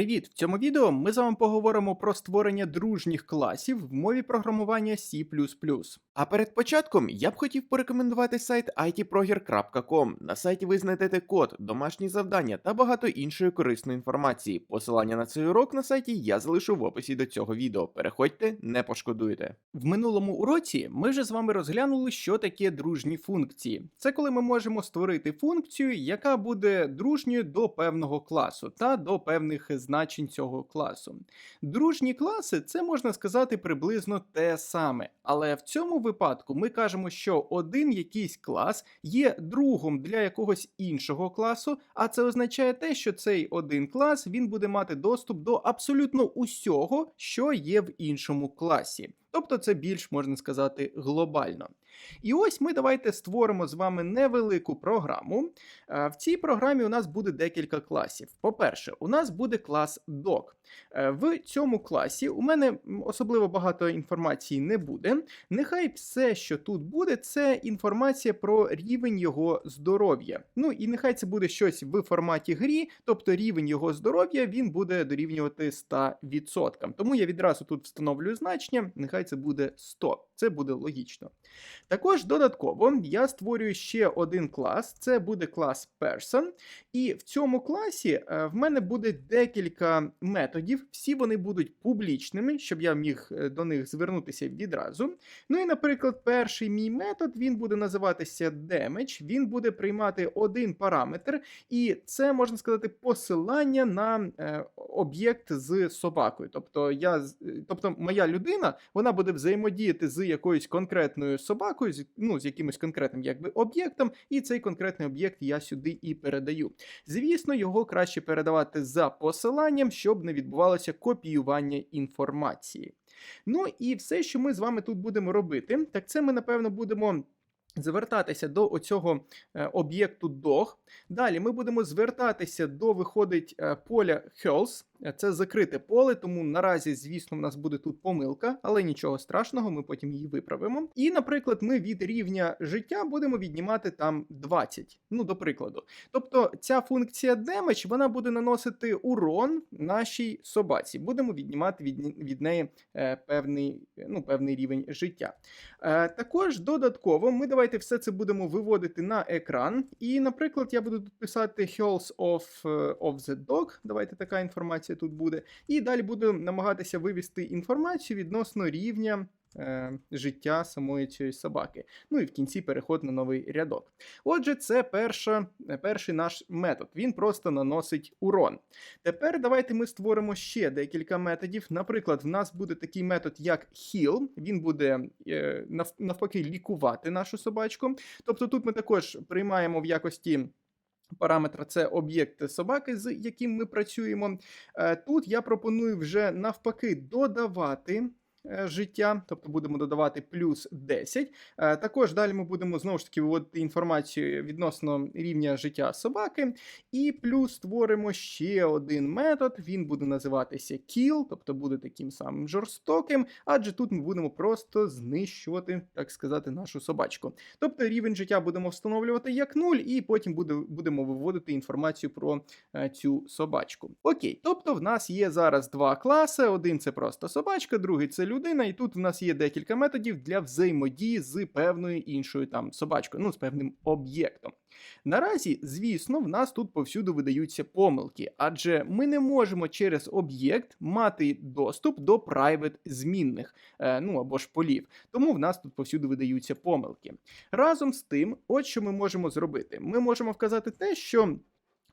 Привіт! В цьому відео ми з вами поговоримо про створення дружніх класів в мові програмування C. А перед початком я б хотів порекомендувати сайт itproger.com. На сайті ви знайдете код, домашні завдання та багато іншої корисної інформації. Посилання на цей урок на сайті я залишу в описі до цього відео. Переходьте, не пошкодуєте. В минулому уроці ми вже з вами розглянули, що таке дружні функції. Це коли ми можемо створити функцію, яка буде дружньою до певного класу та до певних значень цього класу. Дружні класи це можна сказати приблизно те саме, але в цьому випадку ми кажемо, що один якийсь клас є другом для якогось іншого класу, а це означає те, що цей один клас він буде мати доступ до абсолютно усього, що є в іншому класі. Тобто це більш можна сказати глобально. І ось ми давайте створимо з вами невелику програму. Е, В цій програмі у нас буде декілька класів. По-перше, у нас буде клас Doc. Е, В цьому класі у мене особливо багато інформації не буде. Нехай все, що тут буде, це інформація про рівень його здоров'я. Ну і нехай це буде щось в форматі грі, тобто рівень його здоров'я він буде дорівнювати 100%. Тому я відразу тут встановлюю значення, нехай це буде 100. Це буде логічно. Також додатково я створюю ще один клас, це буде клас Person. І в цьому класі е, в мене буде декілька методів, всі вони будуть публічними, щоб я міг е, до них звернутися відразу. Ну і, наприклад, перший мій метод він буде називатися damage, він буде приймати один параметр, і це можна сказати посилання на е, об'єкт з собакою. Тобто, я, тобто моя людина вона буде взаємодіяти з якоюсь конкретною собакою, ну, з якимось конкретним якби, об'єктом, і цей конкретний об'єкт я сюди і передаю. Звісно, його краще передавати за посиланням, щоб не відбувалося копіювання інформації. Ну і все, що ми з вами тут будемо робити, так це ми, напевно, будемо. Звертатися до оцього е, об'єкту dog. Далі ми будемо звертатися до виходить е, поля health. Е, Це закрите поле, тому наразі, звісно, в нас буде тут помилка, але нічого страшного, ми потім її виправимо. І, наприклад, ми від рівня життя будемо віднімати там 20. Ну, до прикладу. Тобто ця функція damage, вона буде наносити урон нашій собаці. Будемо віднімати від, від неї е, певний, ну, певний рівень життя. Е, також додатково ми давайте все це будемо виводити на екран. І, наприклад, я буду тут писати health of, е, of the dog. Давайте така інформація тут буде. І далі буду намагатися вивести інформацію відносно рівня. е, Життя самої цієї собаки. Ну і в кінці переход на новий рядок. Отже, це перша, перший наш метод. Він просто наносить урон. Тепер давайте ми створимо ще декілька методів. Наприклад, в нас буде такий метод, як heal. Він буде е, навпаки лікувати нашу собачку. Тобто тут ми також приймаємо в якості. Параметра це об'єкт собаки, з яким ми працюємо. Е, Тут я пропоную вже навпаки додавати життя, тобто будемо додавати плюс 10. Е, Також далі ми будемо знову ж таки виводити інформацію відносно рівня життя собаки. І плюс створимо ще один метод. Він буде називатися kill, тобто буде таким самим жорстоким, адже тут ми будемо просто знищувати, так сказати, нашу собачку. Тобто рівень життя будемо встановлювати як 0, і потім буде, будемо виводити інформацію про е, цю собачку. Окей, тобто в нас є зараз два класи: один це просто собачка, другий це людина, і тут в нас є декілька методів для взаємодії з певною іншою там собачкою, ну з певним об'єктом. Наразі, звісно, в нас тут повсюду видаються помилки, адже ми не можемо через об'єкт мати доступ до private змінних, е, ну або ж полів. Тому в нас тут повсюду видаються помилки. Разом з тим, от що ми можемо зробити. Ми можемо вказати те, що.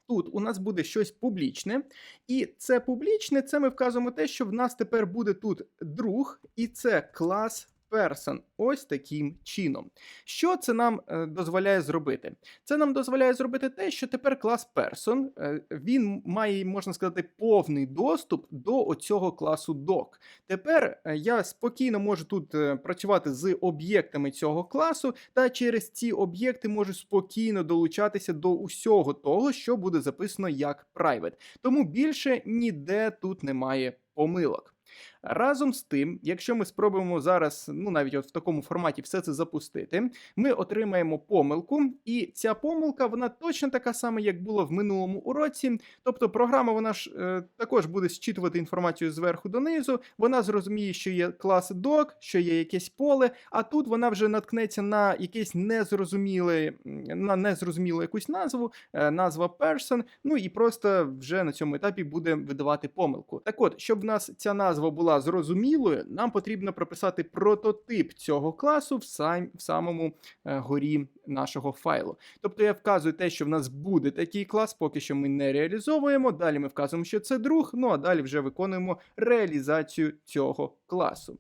Тут у нас буде щось публічне, і це публічне, це ми вказуємо те, що в нас тепер буде тут друг, і це клас person. Ось таким чином. Що це нам е, дозволяє зробити? Це нам дозволяє зробити те, що тепер клас person, е, він має, можна сказати, повний доступ до оцього класу doc. Тепер е, я спокійно можу тут працювати з об'єктами цього класу, та через ці об'єкти можу спокійно долучатися до усього того, що буде записано як private. Тому більше ніде тут немає помилок. Разом з тим, якщо ми спробуємо зараз, ну навіть от в такому форматі все це запустити, ми отримаємо помилку, і ця помилка вона точно така сама, як була в минулому уроці. Тобто програма вона ж е, також буде зчитувати інформацію зверху донизу. Вона зрозуміє, що є клас doc, що є якесь поле, а тут вона вже наткнеться на якесь незрозуміле, на незрозумілу якусь назву, е, назва person, ну і просто вже на цьому етапі буде видавати помилку. Так от, щоб в нас ця назва була зрозумілою, нам потрібно прописати прототип цього класу в, сам, в самому е, горі нашого файлу. Тобто я вказую те, що в нас буде такий клас, поки що ми не реалізовуємо. Далі ми вказуємо, що це друг, ну а далі вже виконуємо реалізацію цього класу.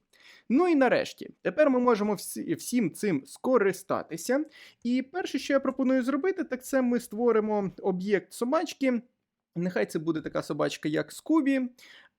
Ну і нарешті, тепер ми можемо всі, всім цим скористатися. І перше, що я пропоную зробити, так це ми створимо об'єкт собачки. Нехай це буде така собачка, як Скубі.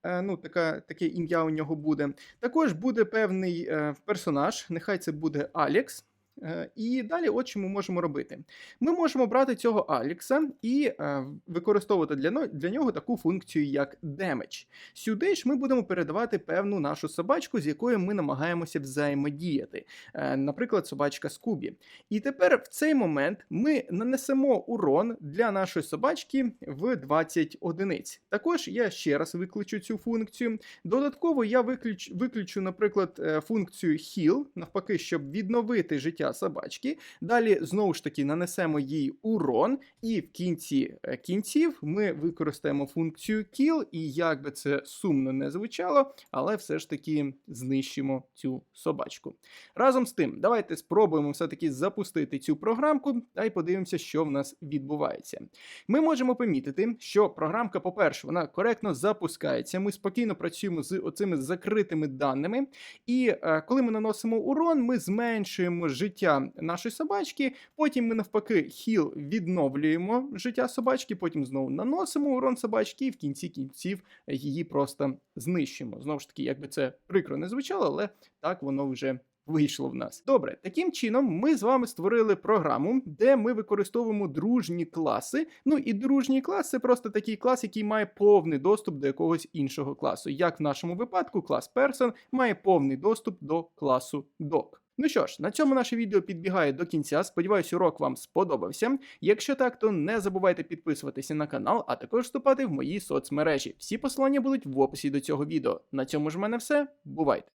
Е, Ну, така, таке ім'я у нього буде. Також буде певний е, персонаж, нехай це буде Алекс. Е, І далі, от що ми можемо робити. Ми можемо брати цього Алекса і е, використовувати для, для нього таку функцію, як damage. Сюди ж ми будемо передавати певну нашу собачку, з якою ми намагаємося взаємодіяти. Е, Наприклад, собачка Скубі. І тепер в цей момент ми нанесемо урон для нашої собачки в 20 одиниць. Також я ще раз виключу цю функцію. Додатково я виключ, виключу, наприклад, функцію heal, навпаки, щоб відновити життя собачки. Далі знову ж таки нанесемо їй урон, і в кінці е, кінців ми використаємо функцію kill, і як би це сумно не звучало, але все ж таки знищимо цю собачку. Разом з тим, давайте спробуємо все-таки запустити цю програмку та й подивимося, що в нас відбувається. Ми можемо помітити, що програмка, по-перше, вона коректно запускається. Ми спокійно працюємо з оцими закритими даними. І е, коли ми наносимо урон, ми зменшуємо життя нашої собачки. Потім ми навпаки хіл відновлюємо життя собачки, потім знову наносимо урон собачки, і в кінці кінців її просто знищимо. Знову ж таки, якби це прикро не звучало, але так воно вже. Вийшло в нас. Добре, таким чином ми з вами створили програму, де ми використовуємо дружні класи. Ну і дружній клас це просто такий клас, який має повний доступ до якогось іншого класу. Як в нашому випадку, клас Person має повний доступ до класу Doc. Ну що ж, на цьому наше відео підбігає до кінця. Сподіваюсь, урок вам сподобався. Якщо так, то не забувайте підписуватися на канал, а також вступати в мої соцмережі. Всі посилання будуть в описі до цього відео. На цьому ж в мене все. Бувайте!